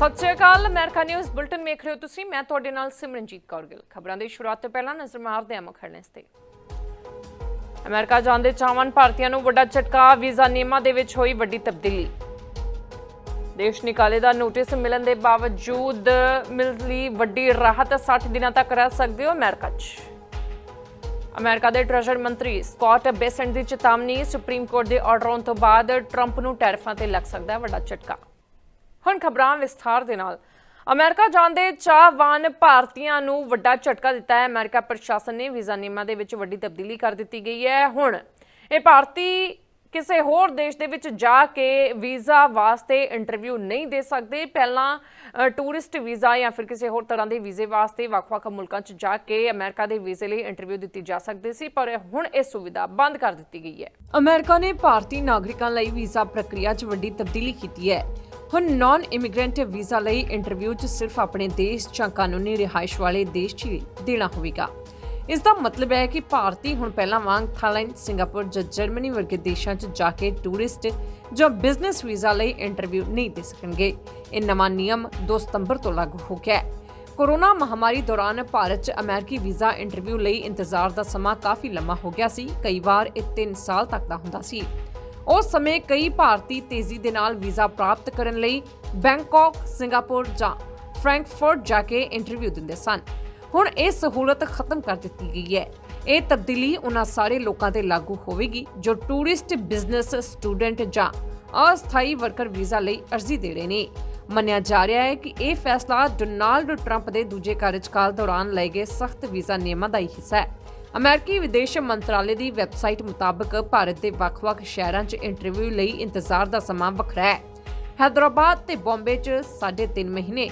ਸਤਿ ਸ਼੍ਰੀ ਅਕਾਲ, ਅਮਰੀਕਾ ਨਿਊਜ਼ ਬੁਲਟਨ ਵੇਖ ਰਹੇ ਹੋ ਤੁਸੀਂ। ਮੈਂ ਤੁਹਾਡੇ ਨਾਲ ਸਿਮਰਨਜੀਤ ਕੌਰ ਗਿੱਲ। ਖਬਰਾਂ ਦੀ ਸ਼ੁਰੂਆਤ ਤੋਂ ਪਹਿਲਾਂ ਨਜ਼ਰ ਮਾਰਦੇ ਹਾਂ ਮੁੱਖ ਹੈਡਲਾਈਨਸ ਤੇ। ਅਮਰੀਕਾ ਜਾਂਦੇ ਚਾਹਵਨ ਭਾਰਤੀਆਂ ਨੂੰ ਵੱਡਾ ਝਟਕਾ, ਵੀਜ਼ਾ ਨਿਯਮਾਂ ਦੇ ਵਿੱਚ ਹੋਈ ਵੱਡੀ ਤਬਦੀਲੀ। ਦੇਸ਼ ਨਿਕਾਲੇ ਦਾ ਨੋਟਿਸ ਮਿਲਣ ਦੇ ਬਾਵਜੂਦ ਮਿਲ ਲਈ ਵੱਡੀ ਰਾਹਤ 60 ਦਿਨਾਂ ਤੱਕ ਰਹਿ ਸਕਦੇ ਹੋ ਅਮਰੀਕਾ 'ਚ। ਅਮਰੀਕਾ ਦੇ ਟ੍ਰੈਜਰ ਮੰਤਰੀ ਸਕਾਟ ਬੇਸੈਂਟ ਦੀ ਚੇਤਾਵਨੀ, ਸੁਪਰੀਮ ਕੋਰਟ ਦੇ ਆਰਡਰ ਆਉਣ ਤੋਂ ਬਾਅਦ ਟਰੰਪ ਨੂੰ ਟੈਰਫਾਂ ਤੇ ਲੱਗ ਸਕਦਾ ਹੈ ਵੱਡਾ ਝਟਕਾ। ਹੁਣ ਖਬਰਾਂ ਵਿਸਥਾਰ ਦੇ ਨਾਲ। ਅਮਰੀਕਾ ਜਾਂਦੇ ਚਾਹਵਾਨ ਭਾਰਤੀਆਂ ਨੂੰ ਵੱਡਾ ਝਟਕਾ ਦਿੱਤਾ ਹੈ। ਅਮਰੀਕਾ ਪ੍ਰਸ਼ਾਸਨ ਨੇ ਵੀਜ਼ਾ ਨਿਯਮਾਂ ਦੇ ਵਿੱਚ ਵੱਡੀ ਤਬਦੀਲੀ ਕਰ ਦਿੱਤੀ ਗਈ ਹੈ। ਹੁਣ ਇਹ ਭਾਰਤੀ ਕਿਸੇ ਹੋਰ ਦੇਸ਼ ਦੇ ਵਿੱਚ ਜਾ ਕੇ ਵੀਜ਼ਾ ਵਾਸਤੇ ਇੰਟਰਵਿਊ ਨਹੀਂ ਦੇ ਸਕਦੇ। ਪਹਿਲਾਂ ਟੂਰਿਸਟ ਵੀਜ਼ਾ ਜਾਂ ਫਿਰ ਕਿਸੇ ਹੋਰ ਤਰ੍ਹਾਂ ਦੇ ਵੀਜ਼ੇ ਵਾਸਤੇ ਵੱਖ-ਵੱਖ ਮੁਲਕਾਂ 'ਚ ਜਾ ਕੇ ਅਮਰੀਕਾ ਦੇ ਵੀਜ਼ੇ ਲਈ ਇੰਟਰਵਿਊ ਦਿੱਤੀ ਜਾ ਸਕਦੀ ਸੀ, ਪਰ ਹੁਣ ਇਹ ਸੁਵਿਧਾ ਬੰਦ ਕਰ ਦਿੱਤੀ ਗਈ ਹੈ। ਅਮਰੀਕਾ ਨੇ ਭਾਰਤੀ ਨਾਗਰਿਕਾਂ ਲਈ ਵੀਜ਼ਾ ਪ੍ਰਕਿਰਿਆ 'ਚ ਵੱਡੀ ਤਬਦੀਲੀ ਕੀਤੀ ਹੈ। ਹੁਣ ਨਾਨ ਇਮੀਗ੍ਰੈਂਟ ਵੀਜ਼ਾ ਲਈ ਇੰਟਰਵਿਊ 'ਚ ਸਿਰਫ ਆਪਣੇ ਦੇਸ਼ ਜਾਂ ਕਾਨੂੰਨੀ ਰਿਹਾਇਸ਼ ਵਾਲੇ ਦੇਸ਼ 'ਚ ਹੀ ਦੇਣਾ ਹੋਵੇਗਾ। ਇਸ ਦਾ ਮਤਲਬ ਹੈ ਕਿ ਭਾਰਤੀ ਹੁਣ ਪਹਿਲਾਂ ਵਾਂਗ ਥਾਈਲੈਂਡ, ਸਿੰਗਾਪੁਰ ਜਾਂ ਜਰਮਨੀ ਵਰਗੇ ਦੇਸ਼ਾਂ 'ਚ ਜਾ ਕੇ ਟੂਰਿਸਟ ਜਾਂ ਬਿਜ਼ਨਸ ਵੀਜ਼ਾ ਲਈ ਇੰਟਰਵਿਊ ਨਹੀਂ ਦੇ ਸਕਣਗੇ। ਇਹ ਨਵਾਂ ਨਿਯਮ 2 ਸਤੰਬਰ ਤੋਂ ਲਾਗੂ ਹੋ ਗਿਆ ਹੈ। ਕੋਰੋਨਾ ਮਹਾਮਾਰੀ ਦੌਰਾਨ ਭਾਰਤ 'ਚ ਅਮਰੀਕੀ ਵੀਜ਼ਾ ਇੰਟਰਵਿਊ ਲਈ ਇੰਤਜ਼ਾਰ ਦਾ ਸਮਾਂ ਕਾਫੀ ਲੰਮਾ ਹੋ ਗਿਆ ਸੀ। ਕਈ ਵਾਰ ਇਹ 3 ਸਾਲ ਤੱਕ ਦਾ ਹੁੰਦਾ ਸੀ। ਉਸ ਸਮੇਂ ਕਈ ਭਾਰਤੀ ਤੇਜ਼ੀ ਦੇ ਨਾਲ ਵੀਜ਼ਾ ਪ੍ਰਾਪਤ ਕਰਨ ਲਈ ਬੈਂਕਾਕ, ਸਿੰਗਾਪੁਰ ਜਾਂ ਫ੍ਰੈਂਕਫਰਟ ਜਾ ਕੇ ਇੰਟਰਵਿਊ ਦਿੰਦੇ ਸਨ। ਹੁਣ ਇਹ ਸਹੂਲਤ ਖਤਮ ਕਰ ਦਿੱਤੀ ਗਈ ਹੈ। ਇਹ ਤਬਦੀਲੀ ਉਹਨਾਂ ਸਾਰੇ ਲੋਕਾਂ ਤੇ ਲਾਗੂ ਹੋਵੇਗੀ ਜੋ ਟੂਰਿਸਟ, ਬਿਜ਼ਨਸ ਸਟੂਡੈਂਟ ਜਾਂ ਅਸਥਾਈ ਵਰਕਰ ਵੀਜ਼ਾ ਲਈ ਅਰਜ਼ੀ ਦੇ ਰਹੇ ਨੇ। ਮੰਨਿਆ ਜਾ ਰਿਹਾ ਹੈ ਕਿ ਇਹ ਫੈਸਲਾ ਡੋਨਾਲਡ ਟਰੰਪ ਦੇ ਦੂਜੇ ਕਾਰਜਕਾਲ ਦੌਰਾਨ ਲਏ ਗਏ ਸਖਤ ਵੀਜ਼ਾ ਨਿਯਮਾਂ ਦਾ ਹੀ ਹਿੱਸਾ ਹੈ। ਅਮਰੀਕੀ ਵਿਦੇਸ਼ ਮੰਤਰਾਲੇ ਦੀ ਵੈਬਸਾਈਟ ਮੁਤਾਬਕ ਭਾਰਤ ਦੇ ਵੱਖ-ਵੱਖ ਸ਼ਹਿਰਾਂ 'ਚ ਇੰਟਰਵਿਊ ਲਈ ਇੰਤਜ਼ਾਰ ਦਾ ਸਮਾਂ ਵੱਖਰਾ ਹੈ। ਹੈਦਰਾਬਾਦ ਤੇ ਬੰਬੇ 'ਚ 3.5 ਮਹੀਨੇ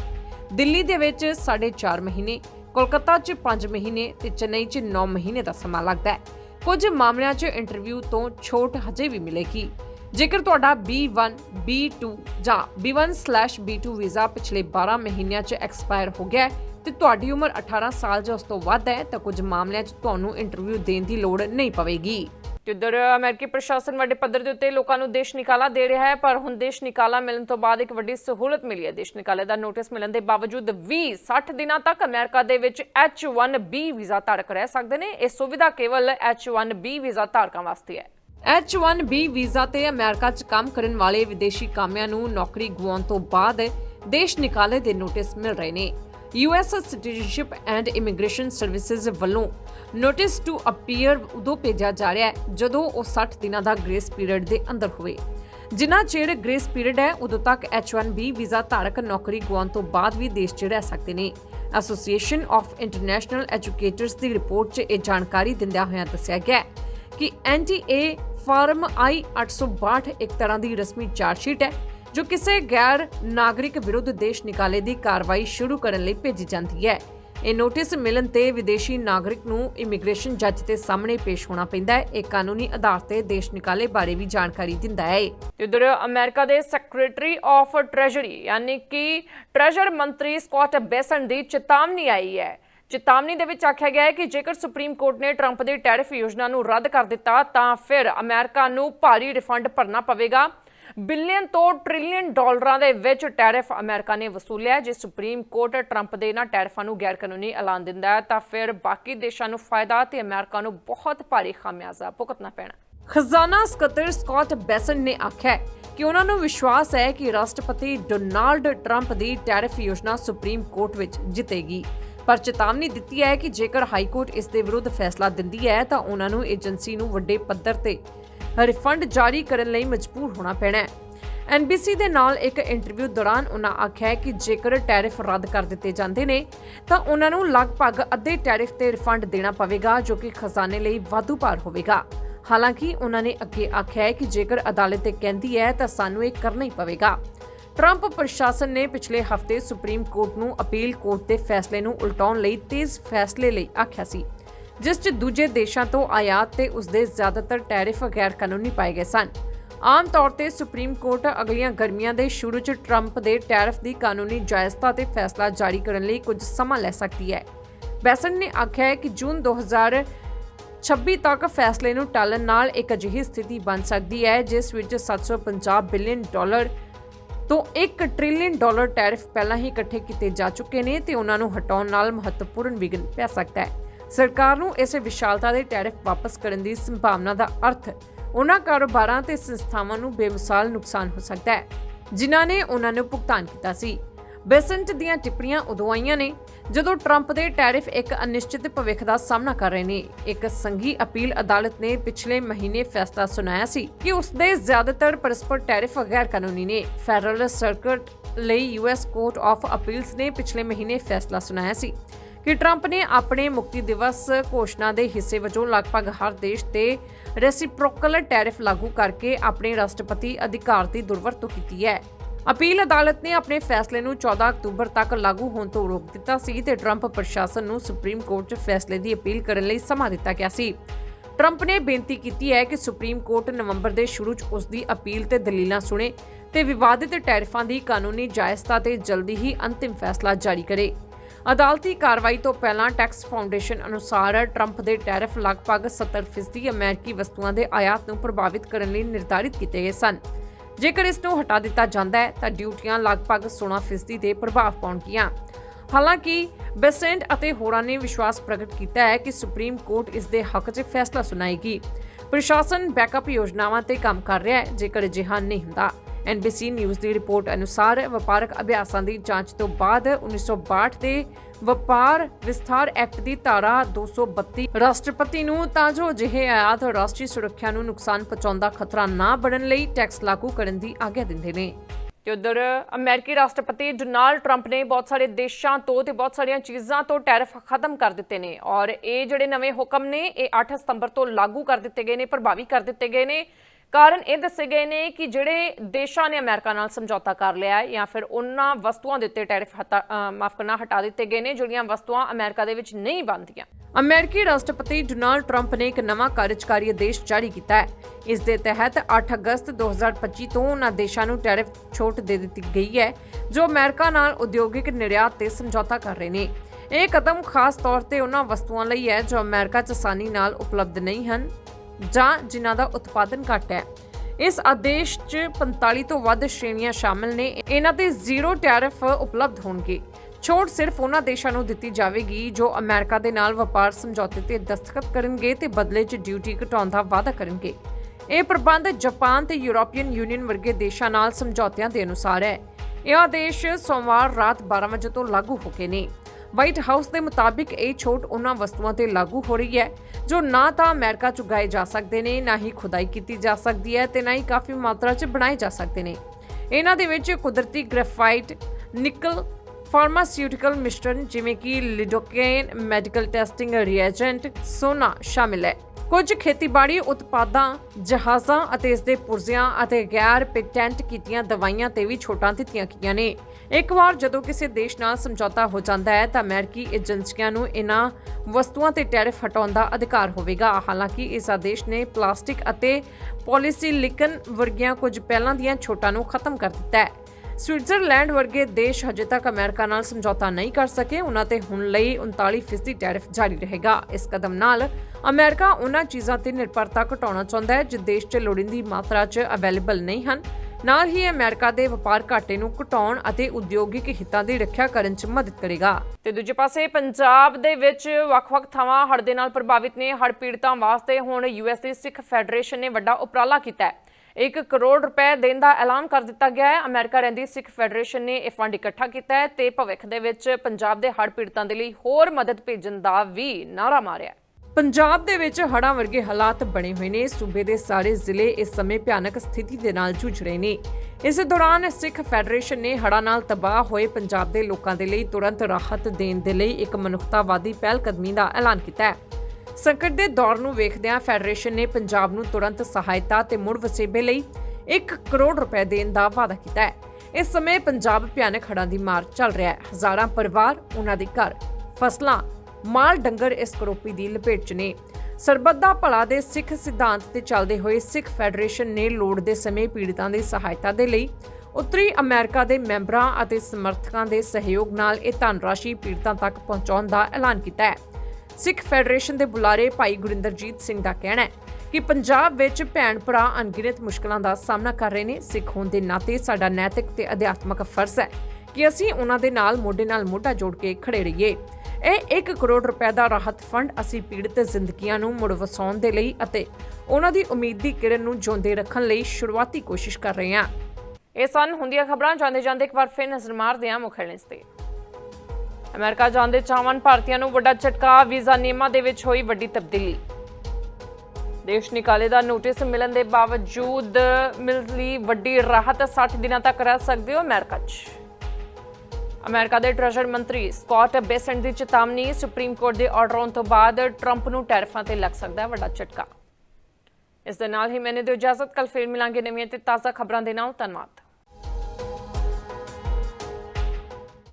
ਦਿੱਲੀ ਦੇ ਵਿੱਚ 4.5 ਮਹੀਨੇ ਕੋਲਕਾਤਾ 'ਚ 5 ਮਹੀਨੇ ਤੇ ਚੇਨਈ 'ਚ 9 ਮਹੀਨੇ ਦਾ ਸਮਾਂ ਲੱਗਦਾ ਹੈ। ਕੁਝ ਮਾਮਲਿਆਂ 'ਚ ਇੰਟਰਵਿਊ ਤੋਂ ਛੋਟ ਹਜੇ ਵੀ ਮਿਲੇਗੀ। ਜੇਕਰ ਤੁਹਾਡਾ B1, B2 ਜਾਂ B1/B2 ਵੀਜ਼ਾ ਪਿਛਲੇ 12 ਮਹੀਨਿਆਂ 'ਚ ਐਕਸਪਾਇਰ ਹੋ ਗਿਆ ਹੈ ਤੇ ਤੁਹਾਡੀ ਉਮਰ 18 ਸਾਲ ਜਾਂ ਉਸ ਤੋਂ ਵੱਧ ਹੈ ਤਾਂ ਕੁਝ ਮਾਮਲਿਆਂ 'ਚ ਤੁਹਾਨੂੰ ਇੰਟਰਵਿਊ ਦੇਣ ਦੀ ਲੋੜ ਨਹੀਂ ਪਵੇਗੀ। ਜਿੱਧਰ ਅਮਰੀਕੀ ਪ੍ਰਸ਼ਾਸਨ ਵੱਡੇ ਪੱਧਰ ਦੇ ਉੱਤੇ ਲੋਕਾਂ ਨੂੰ ਦੇਸ਼ ਨਿਕਾਲਾ ਦੇ ਰਿਹਾ ਹੈ ਪਰ ਹੁਣ ਦੇਸ਼ ਨਿਕਾਲਾ ਮਿਲਣ ਤੋਂ ਬਾਅਦ ਇੱਕ ਵੱਡੀ ਸਹੂਲਤ ਮਿਲੀ ਹੈ। ਦੇਸ਼ ਨਿਕਾਲੇ ਦਾ ਨੋਟਿਸ ਮਿਲਣ ਦੇ ਬਾਵਜੂਦ ਵੀ 60 ਦਿਨਾਂ ਤੱਕ ਅਮਰੀਕਾ ਦੇ ਵਿੱਚ H1B ਵੀਜ਼ਾ ਧਾਰਕ ਰਹਿ ਸਕਦੇ ਨੇ। ਇਹ ਸੁਵਿਧਾ ਕੇਵਲ H1B ਵੀਜ਼ਾ ਧਾਰਕਾਂ ਵਾਸਤੇ ਹੈ। H1B ਵੀਜ਼ਾ ਤੇ ਅਮਰੀਕਾ 'ਚ ਕੰਮ ਕਰਨ ਵਾਲੇ ਵਿਦੇਸ਼ੀ ਕਾਮਿਆਂ ਨੂੰ ਨੌਕਰੀ ਗਵਾਉਣ ਤੋਂ ਬਾਅਦ ਦੇਸ਼ ਨਿਕਾਲੇ ਦੇ ਨੋਟਿਸ ਮਿਲ ਰਹੇ ਨੇ। US citizenship and immigration services ਵੱਲੋਂ ਨੋਟਿਸ ਟੂ ਅਪੀਅਰ ਉਦੋਂ ਭੇਜਿਆ ਜਾ ਰਿਹਾ ਹੈ ਜਦੋਂ ਉਹ 60 ਦਿਨਾਂ ਦਾ ਗ੍ਰੇਸ ਪੀਰੀਅਡ ਦੇ ਅੰਦਰ ਹੋਵੇ। ਜਿੰਨਾ ਚਿਰ ਗ੍ਰੇਸ ਪੀਰੀਅਡ ਹੈ, ਉਦੋਂ ਤੱਕ H1B ਵੀਜ਼ਾ ਧਾਰਕ ਨੌਕਰੀ ਗਵਾਉਣ ਤੋਂ ਬਾਅਦ ਵੀ ਦੇਸ਼ 'ਚ ਰਹਿ ਸਕਦੇ ਨੇ। ਐਸੋਸੀਏਸ਼ਨ ਆਫ ਇੰਟਰਨੈਸ਼ਨਲ ਐਜੂਕੇਟਰਸ ਦੀ ਰਿਪੋਰਟ 'ਚ ਇਹ ਜਾਣਕਾਰੀ ਦਿੰਦਿਆਂ ਹੋਇਆਂ ਦੱਸਿਆ ਗਿਆ ਕਿ NTA ਫਾਰਮ I862 ਇੱਕ ਤਰ੍ਹਾਂ ਦੀ ਰਸਮੀ ਚਾਰਜਸ਼ੀਟ ਹੈ। ਜੋ ਕਿਸੇ ਗੈਰ ਨਾਗਰਿਕ ਵਿਰੁੱਧ ਦੇਸ਼ ਨਿਕਾਲੇ ਦੀ ਕਾਰਵਾਈ ਸ਼ੁਰੂ ਕਰਨ ਲਈ ਭੇਜੀ ਜਾਂਦੀ ਹੈ। ਇਹ ਨੋਟਿਸ ਮਿਲਣ ਤੇ ਵਿਦੇਸ਼ੀ ਨਾਗਰਿਕ ਨੂੰ ਇਮੀਗ੍ਰੇਸ਼ਨ ਜੱਜ ਦੇ ਸਾਹਮਣੇ ਪੇਸ਼ ਹੋਣਾ ਪੈਂਦਾ ਹੈ। ਇਹ ਕਾਨੂੰਨੀ ਆਧਾਰ ਤੇ ਦੇਸ਼ ਨਿਕਾਲੇ ਬਾਰੇ ਵੀ ਜਾਣਕਾਰੀ ਦਿੰਦਾ ਹੈ। ਇਧਰ ਅਮਰੀਕਾ ਦੇ ਸੈਕਟਰੀ ਆਫ ਟ੍ਰੈਜਰੀ, ਯਾਨੀ ਕਿ ਟ੍ਰੈਜਰ ਮੰਤਰੀ ਸਕਾਟ ਬੇਸਨ ਦੀ ਚੇਤਾਵਨੀ ਆਈ ਹੈ। ਚੇਤਾਵਨੀ ਦੇ ਵਿੱਚ ਆਖਿਆ ਗਿਆ ਹੈ ਕਿ ਜੇਕਰ ਸੁਪਰੀਮ ਕੋਰਟ ਨੇ ਟਰੰਪ ਦੀ ਟੈਰਿਫ ਯੋਜਨਾ ਨੂੰ ਰੱਦ ਕਰ ਦਿੱਤਾ, ਤਾਂ ਫਿਰ ਅਮਰੀਕਾ ਨੂੰ ਭਾਰੀ ਰਿਫੰਡ ਭਰਨਾ ਪਵੇਗਾ। ਬਿਲੀਅਨ ਤੋਂ ਟ੍ਰਿਲੀਅਨ ਡਾਲਰਾਂ ਦੇ ਵਿੱਚ ਟੈਰਿਫ ਅਮਰੀਕਾ ਨੇ ਵਸੂਲਿਆ ਜੇ ਸੁਪਰੀਮ ਕੋਰਟ ਟਰੰਪ ਦੇ ਇਹਨਾਂ ਟੈਰਿਫਾਂ ਨੂੰ ਗੈਰ ਕਾਨੂੰਨੀ ਐਲਾਨ ਦਿੰਦਾ ਹੈ। ਤਾਂ ਫਿਰ ਬਾਕੀ ਦੇਸ਼ਾਂ ਨੂੰ ਫਾਇਦਾ ਤੇ ਅਮਰੀਕਾ ਨੂੰ ਬਹੁਤ ਭਾਰੀ ਖਾਮਿਆਜ਼ਾ ਭੁਗਤਣਾ ਪੈਣਾ। ਖਜ਼ਾਨਾ ਸਕੱਤਰ ਸਕਾਟ ਬੈਸਨ ਨੇ ਆਖਿਆ ਕਿ ਉਹਨਾਂ ਨੂੰ ਵਿਸ਼ਵਾਸ ਹੈ ਕਿ ਰਾਸ਼ਟਰਪਤੀ ਡੋਨਾਲਡ ਟਰੰਪ ਦੀ ਟੈਰਿਫ ਯੋਜਨਾ ਸੁਪਰੀਮ ਕੋਰਟ ਵਿੱਚ ਜਿੱਤੇਗੀ। ਪਰ ਚੇਤਾਵਨੀ ਦਿੱਤੀ ਹੈ ਕਿ ਜੇਕਰ ਹਾਈ ਕੋਰਟ ਇਸ ਦੇ ਵਿਰੁੱਧ ਫੈਸਲਾ ਦਿੰਦੀ ਹੈ, ਤਾਂ ਉਹਨਾਂ ਨੂੰ ਏਜੰਸੀ ਨੂੰ ਵੱਡੇ ਪੱਧਰ ਤੇ ਰਿਫੰਡ ਜਾਰੀ ਕਰਨ ਲਈ ਮਜਬੂਰ ਹੋਣਾ ਪੈਣਾ ਹੈ। NBC ਦੇ ਨਾਲ ਇੱਕ ਇੰਟਰਵਿਊ ਦੌਰਾਨ ਉਹਨਾਂ ਆਖਿਆ ਕਿ ਜੇਕਰ ਟੈਰਿਫ ਰੱਦ ਕਰ ਦਿੱਤੇ ਜਾਂਦੇ ਨੇ, ਤਾਂ ਉਹਨਾਂ ਨੂੰ ਲਗਭਗ ਅੱਧੇ ਟੈਰਿਫ ਤੇ ਰਿਫੰਡ ਦੇਣਾ ਪਵੇਗਾ, ਜੋ ਕਿ ਖਜ਼ਾਨੇ ਲਈ ਵਾਧੂ ਭਾਰ ਹੋਵੇਗਾ। ਹਾਲਾਂਕਿ ਉਹਨਾਂ ਨੇ ਅੱਗੇ ਆਖਿਆ ਹੈ ਕਿ ਜੇਕਰ ਅਦਾਲਤ ਇਹ ਕਹਿੰਦੀ ਹੈ, ਤਾਂ ਸਾਨੂੰ ਇਹ ਕਰਨਾ ਹੀ ਪਵੇਗਾ। ਟਰੰਪ ਪ੍ਰਸ਼ਾਸਨ ਨੇ ਪਿਛਲੇ ਹਫ਼ਤੇ ਸੁਪਰੀਮ ਕੋਰਟ ਨੂੰ ਅਪੀਲ ਕੋਰਟ ਦੇ ਫੈਸਲੇ ਨੂੰ ਉਲਟਾਉਣ ਲਈ ਤੇਜ਼ ਫੈਸਲੇ ਲਈ ਆਖਿਆ ਸੀ। ਜਿਸ 'ਚ ਦੂਜੇ ਦੇਸ਼ਾਂ ਤੋਂ ਆਯਾਤ ਤੇ ਉਸਦੇ ਜ਼ਿਆਦਾਤਰ ਟੈਰਿਫ ਗੈਰ ਕਾਨੂੰਨੀ ਪਾਏ ਗਏ ਸਨ। ਆਮ ਤੌਰ ਤੇ ਸੁਪਰੀਮ ਕੋਰਟ ਅਗਲੀਆਂ ਗਰਮੀਆਂ ਦੇ ਸ਼ੁਰੂ 'ਚ ਟਰੰਪ ਦੇ ਟੈਰਿਫ ਦੀ ਕਾਨੂੰਨੀ ਜਾਇਜ਼ਤਾ ਤੇ ਫੈਸਲਾ ਜਾਰੀ ਕਰਨ ਲਈ ਕੁਝ ਸਮਾਂ ਲੈ ਸਕਦੀ ਹੈ। ਬੈਸਨ ਨੇ ਆਖਿਆ ਹੈ ਕਿ ਜੂਨ 2026 ਤੱਕ ਫੈਸਲੇ ਨੂੰ ਟਾਲਣ ਨਾਲ ਇੱਕ ਅਜਿਹੀ ਸਥਿਤੀ ਬਣ ਸਕਦੀ ਹੈ, ਜਿਸ ਵਿੱਚ 750 ਬਿਲੀਅਨ ਡਾਲਰ ਤੋਂ 1 ਟ੍ਰਿਲੀਅਨ ਡਾਲਰ ਟੈਰਿਫ ਪਹਿਲਾਂ ਹੀ ਇਕੱਠੇ ਕੀਤੇ ਜਾ ਚੁੱਕੇ ਨੇ ਤੇ ਉਹਨਾਂ ਨੂੰ ਹਟਾਉਣ ਨਾਲ ਮਹੱਤਵਪੂਰਨ ਵਿਘਨ ਪੈ ਸਕਦਾ ਹੈ। ਸਰਕਾਰ ਨੂੰ ਇਸ ਵਿਸ਼ਾਲਤਾ ਦੇ ਟੈਰਿਫ ਵਾਪਸ ਕਰਨ ਦੀ ਸੰਭਾਵਨਾ ਦਾ ਅਰਥ ਉਹਨਾਂ ਕਾਰੋਬਾਰਾਂ ਤੇ ਸੰਸਥਾਵਾਂ ਨੂੰ ਬੇਮਿਸਾਲ ਨੁਕਸਾਨ ਹੋ ਸਕਦਾ ਹੈ, ਜਿਨ੍ਹਾਂ ਨੇ ਉਹਨਾਂ ਨੂੰ ਭੁਗਤਾਨ ਕੀਤਾ ਸੀ। ਬੈਸੈਂਟ ਦੀਆਂ ਟਿੱਪਣੀਆਂ ਉਦੋਂ ਆਈਆਂ ਨੇ ਜਦੋਂ ਟਰੰਪ ਦੇ ਟੈਰਿਫ ਇੱਕ ਅਨਿਸ਼ਚਿਤ ਭਵਿੱਖ ਦਾ ਸਾਹਮਣਾ ਕਰ ਰਹੇ ਨੇ। ਇੱਕ ਸੰਘੀ ਅਪੀਲ ਅਦਾਲਤ ਨੇ ਪਿਛਲੇ ਮਹੀਨੇ ਫੈਸਲਾ ਸੁਣਾਇਆ ਸੀ ਕਿ ਉਸ ਦੇ ਜ਼ਿਆਦਾਤਰ ਪਰਸਪਰ ਟੈਰਿਫ ਗੈਰ ਕਾਨੂੰਨੀ ਨੇ। ਫੈਡਰਲ ਸਰਕਟ ਲਈ ਯੂਐਸ ਕੋਰਟ ਆਫ ਅਪੀਲਸ ਨੇ ਪਿਛਲੇ ਮਹੀਨੇ ਫੈਸਲਾ ਸੁਣਾਇਆ ਸੀ। ਕਿ ਟਰੰਪ ਨੇ ਆਪਣੇ ਮੁਕਤੀ ਦਿਵਸ ਘੋਸ਼ਣਾ ਦੇ ਹਿੱਸੇ ਵਜੋਂ ਲਗਭਗ ਹਰ ਦੇਸ਼ ਤੇ ਰੈਸਿਪਰੋਕਲ ਟੈਰਿਫ ਲਾਗੂ ਕਰਕੇ ਆਪਣੇ ਰਾਸ਼ਟਰਪਤੀ ਅਧਿਕਾਰ ਦੀ ਦੁਰਵਰਤੋਂ ਕੀਤੀ ਹੈ। ਅਪੀਲ ਅਦਾਲਤ ਨੇ ਆਪਣੇ ਫੈਸਲੇ ਨੂੰ 14 ਅਕਤੂਬਰ ਤੱਕ ਲਾਗੂ ਹੋਣ ਤੋਂ ਰੋਕ ਦਿੱਤਾ ਸੀ ਤੇ ਟਰੰਪ ਪ੍ਰਸ਼ਾਸਨ ਨੂੰ ਸੁਪਰੀਮ ਕੋਰਟ 'ਚ ਫੈਸਲੇ ਦੀ ਅਪੀਲ ਕਰਨ ਲਈ ਸਮਾਂ ਦਿੱਤਾ ਗਿਆ ਸੀ। ਟਰੰਪ ਨੇ ਬੇਨਤੀ ਕੀਤੀ ਹੈ ਕਿ ਸੁਪਰੀਮ ਕੋਰਟ ਨਵੰਬਰ ਦੇ ਸ਼ੁਰੂ 'ਚ ਉਸ ਦੀ ਅਪੀਲ ਤੇ ਦਲੀਲਾਂ ਸੁਣੇ ਤੇ ਵਿਵਾਦਿਤ ਟੈਰਿਫਾਂ ਦੀ ਕਾਨੂੰਨੀ ਜਾਇਜ਼ਤਾ ਤੇ ਜਲਦੀ ਹੀ ਅੰਤਿਮ ਫੈਸਲਾ ਜਾਰੀ ਕਰੇ। ਅਦਾਲਤੀ ਕਾਰਵਾਈ ਤੋਂ ਪਹਿਲਾਂ ਟੈਕਸ ਫਾਊਂਡੇਸ਼ਨ ਅਨੁਸਾਰ ਟਰੰਪ ਦੇ ਟੈਰਿਫ ਲਗਭਗ 70% ਅਮਰੀਕੀ ਵਸਤੂਆਂ ਦੇ ਆਯਾਤ ਨੂੰ ਪ੍ਰਭਾਵਿਤ ਕਰਨ ਲਈ ਨਿਰਧਾਰਿਤ ਕੀਤੇ ਗਏ ਸਨ। ਜੇਕਰ ਇਸ ਨੂੰ ਹਟਾ ਦਿੱਤਾ ਜਾਂਦਾ ਹੈ, ਤਾਂ ਡਿਊਟੀਆਂ ਲਗਭਗ 16% ਦੇ ਪ੍ਰਭਾਵ ਪਾਉਣਗੀਆਂ। ਹਾਲਾਂਕਿ, ਬੈਸੈਂਟ ਅਤੇ ਹੋਰਾਂ ਨੇ ਵਿਸ਼ਵਾਸ ਪ੍ਰਗਟ ਕੀਤਾ ਹੈ ਕਿ ਸੁਪਰੀਮ ਕੋਰਟ ਇਸ ਦੇ ਹੱਕ 'ਚ ਫੈਸਲਾ ਸੁਣਾਏਗੀ। ਪ੍ਰਸ਼ਾਸਨ ਬੈਕਅਪ ਯੋਜਨਾਵਾਂ ਤੇ ਕੰਮ ਕਰ ਰਿਹਾ ਹੈ, ਜੇਕਰ ਅਜਿਹਾ ਨਹੀਂ ਹੁੰਦਾ। NBC ਨਿਊਜ਼ ਦੀ ਰਿਪੋਰਟ ਅਨੁਸਾਰ ਵਪਾਰਕ ਅਭਿਆਸਾਂ ਦੀ ਜਾਂਚ ਤੋਂ ਬਾਅਦ 1962 ਦੇ ਵਪਾਰ ਵਿਸਥਾਰ ਐਕਟ ਦੀ ਧਾਰਾ 232 ਰਾਸ਼ਟਰਪਤੀ ਨੂੰ ਤਾਂ ਜੋ ਅਜਿਹੇ ਆਯਾਤ ਰਾਸ਼ਟਰੀ ਸੁਰੱਖਿਆ ਨੂੰ ਨੁਕਸਾਨ ਪਹੁੰਚਾਉਂਦਾ ਖਤਰਾ ਨਾ ਬਣਨ ਲਈ ਟੈਕਸ ਲਾਗੂ ਕਰਨ ਦੀ ਆਗਿਆ ਦਿੰਦੇ ਨੇ। ਤੇ ਉਧਰ ਅਮਰੀਕੀ ਰਾਸ਼ਟਰਪਤੀ ਡੋਨਾਲਡ ਟਰੰਪ ਨੇ ਬਹੁਤ ਸਾਰੇ ਦੇਸ਼ਾਂ ਤੋਂ ਤੇ ਬਹੁਤ ਸਾਰੀਆਂ ਚੀਜ਼ਾਂ ਤੋਂ ਟੈਰਿਫ ਖਤਮ ਕਰ ਦਿੱਤੇ ਨੇ ਔਰ ਇਹ ਜਿਹੜੇ ਨਵੇਂ ਹੁਕਮ ਨੇ, ਇਹ 8 ਸਤੰਬਰ ਤੋਂ ਲਾਗੂ ਕਰ ਦਿੱਤੇ ਗਏ ਨੇ, ਪ੍ਰਭਾਵੀ ਕਰ ਦਿੱਤੇ ਗਏ ਨੇ। ਕਾਰਨ ਇਹ ਦੱਸੇ ਗਏ ਨੇ ਕਿ ਜਿਹੜੇ ਦੇਸ਼ਾਂ ਨੇ ਅਮਰੀਕਾ ਨਾਲ ਸਮਝੌਤਾ ਕਰ ਲਿਆ ਹੈ ਜਾਂ ਫਿਰ ਉਹਨਾਂ ਵਸਤੂਆਂ ਦੇ ਉੱਤੇ ਟੈਰਿਫ ਮਾਫ ਕਰਨਾ ਹਟਾ ਦਿੱਤੇ ਗਏ ਨੇ, ਜਿਹੜੀਆਂ ਵਸਤੂਆਂ ਅਮਰੀਕਾ ਦੇ ਵਿੱਚ ਨਹੀਂ ਬਣਦੀਆਂ। ਅਮਰੀਕੀ ਰਾਸ਼ਟਰਪਤੀ ਡੋਨਾਲਡ ਟਰੰਪ ਨੇ ਇੱਕ ਨਵਾਂ ਕਾਰਜਕਾਰੀ ਆਦੇਸ਼ ਜਾਰੀ ਕੀਤਾ ਹੈ। ਇਸ ਦੇ ਤਹਿਤ 8 ਅਗਸਤ 2025 ਤੋਂ ਉਹਨਾਂ ਦੇਸ਼ਾਂ ਨੂੰ ਟੈਰਿਫ ਛੋਟ ਦੇ ਦਿੱਤੀ ਗਈ ਹੈ, ਜੋ ਅਮਰੀਕਾ ਨਾਲ ਉਦਯੋਗਿਕ ਨਿਰਯਾਤ ਤੇ ਸਮਝੌਤਾ ਕਰ ਰਹੇ ਨੇ। ਇਹ ਕਦਮ ਖਾਸ ਤੌਰ ਤੇ ਉਹਨਾਂ ਵਸਤੂਆਂ ਲਈ ਹੈ, ਜੋ ਅਮਰੀਕਾ 'ਚ ਆਸਾਨੀ ਨਾਲ ਉਪਲਬਧ ਨਹੀਂ ਹਨ। ਜਾਂ ਜਿਨ੍ਹਾਂ ਦਾ ਉਤਪਾਦਨ ਘੱਟ ਹੈ। ਇਸ ਆਦੇਸ਼ 'ਚ 45 ਤੋਂ ਵੱਧ ਸ਼੍ਰੇਣੀਆਂ ਸ਼ਾਮਲ ਨੇ। ਇਹਨਾਂ ਤੇ ਜ਼ੀਰੋ ਟੈਰਿਫ ਉਪਲਬਧ ਹੋਣਗੇ। ਛੋਟ ਸਿਰਫ ਉਹਨਾਂ ਦੇਸ਼ਾਂ ਨੂੰ ਦਿੱਤੀ ਜਾਵੇਗੀ ਜੋ ਅਮਰੀਕਾ ਦੇ ਨਾਲ ਵਪਾਰ ਸਮਝੌਤੇ ਤੇ ਦਸਤਖਤ ਕਰਨਗੇ ਤੇ ਬਦਲੇ 'ਚ ਡਿਊਟੀ ਘਟਾਉਣ ਦਾ ਵਾਅਦਾ ਕਰਨਗੇ। ਇਹ ਪ੍ਰਬੰਧ ਜਾਪਾਨ ਤੇ ਯੂਰੋਪੀਅਨ ਯੂਨੀਅਨ ਵਰਗੇ ਦੇਸ਼ਾਂ ਨਾਲ ਸਮਝੌਤਿਆਂ ਦੇ ਅਨੁਸਾਰ ਹੈ। ਇਹ ਆਦੇਸ਼ ਸੋਮਵਾਰ ਰਾਤ 12 ਵਜੇ ਤੋਂ ਲਾਗੂ ਹੋ ਗਏ ਨੇ। ਵਾਈਟ ਹਾਊਸ ਦੇ ਮੁਤਾਬਿਕ ਇਹ ਛੋਟ ਉਹਨਾਂ ਵਸਤੂਆਂ ਤੇ ਲਾਗੂ ਹੋ ਰਹੀ ਹੈ, ਜੋ ਨਾ ਤਾਂ ਅਮਰੀਕਾ ਚ ਉਗਾਏ ਜਾ ਸਕਦੇ ਨੇ, ਨਾ ਹੀ ਖੁਦਾਈ ਕੀਤੀ ਜਾ ਸਕਦੀ ਹੈ ਤੇ ਨਾ ਹੀ ਕਾਫੀ ਮਾਤਰਾ ਚ ਬਣਾਏ ਜਾ ਸਕਦੇ ਨੇ। ਇਹਨਾਂ ਦੇ ਵਿੱਚ ਕੁਦਰਤੀ ਗ੍ਰੈਫਾਈਟ, ਨਿਕਲ ਫਾਰਮਾਸਿਊਟੀਕਲ ਮਿਸ਼ਰਣ ਜਿਵੇਂ ਕਿ ਲਿਡੋਕੇਨ, ਮੈਡੀਕਲ ਟੈਸਟਿੰਗ ਰੀਐਜੈਂਟ ਸੋਨਾ ਸ਼ਾਮਿਲ ਹੈ। ਕੁਝ ਖੇਤੀਬਾੜੀ ਉਤਪਾਦਾਂ, ਜਹਾਜ਼ਾਂ ਅਤੇ ਇਸ ਦੇ ਪੁਰਜ਼ਿਆਂ ਅਤੇ ਗੈਰ ਪੇਟੈਂਟ ਕੀਤੀਆਂ ਦਵਾਈਆਂ ਤੇ ਵੀ ਛੋਟਾਂ ਦਿੱਤੀਆਂ ਗਈਆਂ ਨੇ। ਇੱਕ ਵਾਰ ਜਦੋਂ ਕਿਸੇ ਦੇਸ਼ ਨਾਲ ਸਮਝੌਤਾ ਹੋ ਜਾਂਦਾ ਹੈ, ਤਾਂ ਅਮਰੀਕੀ ਏਜੰਸੀਆਂ ਨੂੰ ਇਹਨਾਂ ਵਸਤੂਆਂ ਤੇ ਟੈਰਿਫ ਹਟਾਉਣ ਦਾ ਅਧਿਕਾਰ ਹੋਵੇਗਾ। ਹਾਲਾਂਕਿ, ਇਸ ਆਦੇਸ਼ ਨੇ ਪਲਾਸਟਿਕ ਅਤੇ ਪੋਲੀਸੀਲਿਕਨ ਵਰਗੀਆਂ ਕੁਝ ਪਹਿਲਾਂ ਦੀਆਂ ਛੋਟਾਂ ਨੂੰ ਖਤਮ ਕਰ ਦਿੱਤਾ ਹੈ। ਸਵਿਟਜ਼ਰਲੈਂਡ ਵਰਗੇ ਦੇਸ਼ ਹਜੇ ਤੱਕ ਅਮਰੀਕਾ ਨਾਲ ਸਮਝੌਤਾ ਨਹੀਂ ਕਰ ਸਕੇ, ਉਹਨਾਂ ਤੇ ਹੁਣ ਲਈ 39% ਟੈਰਿਫ ਜਾਰੀ ਰਹੇਗਾ। ਇਸ ਕਦਮ ਨਾਲ ਅਮਰੀਕਾ ਉਹਨਾਂ ਚੀਜ਼ਾਂ ਤੇ ਨਿਰਭਰਤਾ ਘਟਾਉਣਾ ਚਾਹੁੰਦਾ ਹੈ ਜੋ ਦੇਸ਼ 'ਚ ਲੋੜੀਂਦੀ ਮਾਤਰਾ 'ਚ ਅਵੇਲੇਬਲ ਨਹੀਂ ਹਨ। ਨਾਲ ਹੀ ਅਮਰੀਕਾ ਦੇ ਵਪਾਰ ਘਾਟੇ ਨੂੰ ਘਟਾਉਣ ਅਤੇ ਉਦਯੋਗਿਕ ਹਿੱਤਾਂ ਦੀ ਰੱਖਿਆ ਕਰਨ 'ਚ ਮਦਦ ਕਰੇਗਾ। ਤੇ ਦੂਜੇ ਪਾਸੇ ਪੰਜਾਬ ਦੇ ਵਿੱਚ ਵੱਖ-ਵੱਖ ਥਾਵਾਂ ਹੜ੍ਹ ਦੇ ਨਾਲ ਪ੍ਰਭਾਵਿਤ ਨੇ। ਹੜ੍ਹ ਪੀੜਤਾਂ ਵਾਸਤੇ ਹੁਣ ਯੂਐਸ ਦੀ ਸਿੱਖ ਫੈਡਰੇਸ਼ਨ ਨੇ ਵੱਡਾ ਉਪਰਾਲਾ ਕੀਤਾ ਹੈ। 1 ਕਰੋੜ ਰੁਪਏ ਦੇਣ ਦਾ ਐਲਾਨ ਕਰ ਦਿੱਤਾ ਗਿਆ ਹੈ। ਅਮਰੀਕਾ ਰਹਿੰਦੀ ਸਿੱਖ ਫੈਡਰੇਸ਼ਨ ਨੇ ਇਹ ਫੰਡ ਇਕੱਠਾ ਕੀਤਾ ਹੈ ਤੇ ਭਵਿੱਖ ਦੇ ਵਿੱਚ ਪੰਜਾਬ ਦੇ ਹੜ੍ਹ ਪੀੜਤਾਂ ਦੇ ਲਈ ਹੋਰ ਮਦਦ ਭੇਜਣ ਦਾ ਵੀ ਨਾਰਾ ਮਾਰਿਆ ਹੈ। ਪੰਜਾਬ ਦੇ ਵਿੱਚ ਹੜ੍ਹਾਂ ਵਰਗੇ ਹਾਲਾਤ ਬਣੇ ਹੋਏ ਨੇ। ਸੂਬੇ ਦੇ ਸਾਰੇ ਜ਼ਿਲ੍ਹੇ ਇਸ ਸਮੇਂ ਭਿਆਨਕ ਸਥਿਤੀ ਦੇ ਨਾਲ ਜੂਝ ਰਹੇ ਨੇ। ਇਸ ਦੌਰਾਨ ਸਿੱਖ ਫੈਡਰੇਸ਼ਨ ਨੇ ਹੜ੍ਹਾਂ ਨਾਲ ਤਬਾਹ ਹੋਏ ਪੰਜਾਬ ਦੇ ਲੋਕਾਂ ਦੇ ਲਈ ਤੁਰੰਤ ਰਾਹਤ ਦੇਣ ਦੇ ਲਈ ਇੱਕ ਮਨੁੱਖਤਾਵਾਦੀ ਪਹਿਲਕਦਮੀ ਦਾ ਐਲਾਨ ਕੀਤਾ ਹੈ। ਸੰਕਟ ਦੇ ਦੌਰ ਨੂੰ ਵੇਖਦਿਆਂ ਫੈਡਰੇਸ਼ਨ ਨੇ ਪੰਜਾਬ ਨੂੰ ਤੁਰੰਤ ਸਹਾਇਤਾ ਤੇ ਮੁੜ ਵਸੇਬੇ ਲਈ 1 ਕਰੋੜ ਰੁਪਏ ਦੇਣ ਦਾ ਵਾਅਦਾ ਕੀਤਾ ਹੈ। ਇਸ ਸਮੇਂ ਪੰਜਾਬ ਭਿਆਨਕ ਹੜ੍ਹਾਂ ਦੀ ਮਾਰ ਚੱਲ ਰਿਹਾ ਹੈ। ਹਜ਼ਾਰਾਂ ਪਰਿਵਾਰ, ਉਹਨਾਂ ਦੇ ਘਰ ਫਸਲਾਂ, ਮਾਲ ਡੰਗਰ ਇਸ ਕਰੋਪੀ ਦੀ ਲਪੇਟ 'ਚ ਨੇ। ਸਰਬੱਤ ਦਾ ਭਲਾ ਦੇ ਸਿੱਖ ਸਿਧਾਂਤ ਤੇ ਚੱਲਦੇ ਹੋਏ ਸਿੱਖ ਫੈਡਰੇਸ਼ਨ ਨੇ ਲੋੜ ਦੇ ਸਮੇਂ ਪੀੜਤਾਂ ਦੀ ਸਹਾਇਤਾ ਦੇ ਲਈ ਉੱਤਰੀ ਅਮਰੀਕਾ ਦੇ ਮੈਂਬਰਾਂ ਅਤੇ ਸਮਰਥਕਾਂ ਦੇ ਸਹਿਯੋਗ ਨਾਲ ਇਹ ਧਨ ਰਾਸ਼ੀ ਪੀੜਤਾਂ ਤੱਕ ਪਹੁੰਚਾਉਣ ਦਾ ਐਲਾਨ ਕੀਤਾ ਹੈ। ਸਿੱਖ ਫੈਡਰੇਸ਼ਨ ਦੇ ਬੁਲਾਰੇ ਭਾਈ ਗੁਰਿੰਦਰਜੀਤ ਸਿੰਘ ਦਾ ਕਹਿਣਾ ਹੈ ਕਿ ਪੰਜਾਬ ਵਿੱਚ ਭੈਣ ਭਰਾ ਅਣਗਿਣਤ ਮੁਸ਼ਕਲਾਂ ਦਾ ਸਾਹਮਣਾ ਕਰ ਰਹੇ ਨੇ। ਸਿੱਖ ਹੋਣ ਦੇ ਨਾਤੇ ਸਾਡਾ ਨੈਤਿਕ ਤੇ ਅਧਿਆਤਮਕ ਫਰਜ਼ ਹੈ ਕਿ ਅਸੀਂ ਉਹਨਾਂ ਦੇ ਨਾਲ ਮੋਢੇ ਨਾਲ ਮੋਢਾ ਜੋੜ ਕੇ ਖੜੇ ਰਹੀਏ। ਇਹ 1 ਕਰੋੜ ਰੁਪਏ ਦਾ ਰਾਹਤ ਫੰਡ ਅਸੀਂ ਪੀੜਤ ਜ਼ਿੰਦਗੀਆਂ ਨੂੰ ਮੁੜ ਵਸਾਉਣ ਦੇ ਲਈ ਅਤੇ ਉਹਨਾਂ ਦੀ ਉਮੀਦ ਦੀ ਕਿਰਨ ਨੂੰ ਜਿਉਂਦੇ ਰੱਖਣ ਲਈ ਸ਼ੁਰੂਆਤੀ ਕੋਸ਼ਿਸ਼ ਕਰ ਰਹੇ ਹਾਂ। ਇਹ ਸਨ ਹੁੰਦੀਆਂ ਖਬਰਾਂ। ਜਾਂਦੇ ਜਾਂਦੇ ਇੱਕ ਵਾਰ ਫਿਰ ਨਜ਼ਰ ਮਾਰਦੇ ਹਾਂ ਮੁੱਖ ਹੈਡਲਾਈਨਸ ਤੇ। ਅਮਰੀਕਾ ਜਾਂਦੇ ਚਾਵਨ ਭਾਰਤੀਆਂ ਨੂੰ ਵੱਡਾ ਝਟਕਾ, ਵੀਜ਼ਾ ਨਿਯਮਾਂ ਦੇ ਵਿੱਚ ਹੋਈ ਵੱਡੀ ਤਬਦੀਲੀ। ਦੇਸ਼ ਨਿਕਾਲੇ ਦਾ ਨੋਟਿਸ ਮਿਲਣ ਦੇ ਬਾਵਜੂਦ ਮਿਲ ਲਈ ਵੱਡੀ ਰਾਹਤ 60 ਦਿਨਾਂ ਤੱਕ ਰਹਿ ਸਕਦੇ ਹੋ ਅਮਰੀਕਾ 'ਚ। ਅਮਰੀਕਾ ਦੇ ਟ੍ਰੈਜਰ ਮੰਤਰੀ ਸਕਾਟ ਬੇਸੈਂਟ ਦੀ ਚੇਤਾਵਨੀ, ਸੁਪਰੀਮ ਕੋਰਟ ਦੇ ਆਰਡਰ ਆਉਣ ਤੋਂ ਬਾਅਦ ਟਰੰਪ ਨੂੰ ਟੈਰਫਾਂ ਤੇ ਲੱਗ ਸਕਦਾ ਹੈ ਵੱਡਾ ਝਟਕਾ। ਇਸ ਦੇ ਨਾਲ ਹੀ ਮੈਨੇ ਦਿਓ ਇਜਾਜ਼ਤ ਕੱਲ ਫੇਰ ਮਿਲਾਂਗੇ ਨਵੀਆਂ ਤੇ ਤਾਜ਼ਾ ਖਬਰਾਂ ਦੇ ਨਾਲ। ਧੰਨਵਾਦ।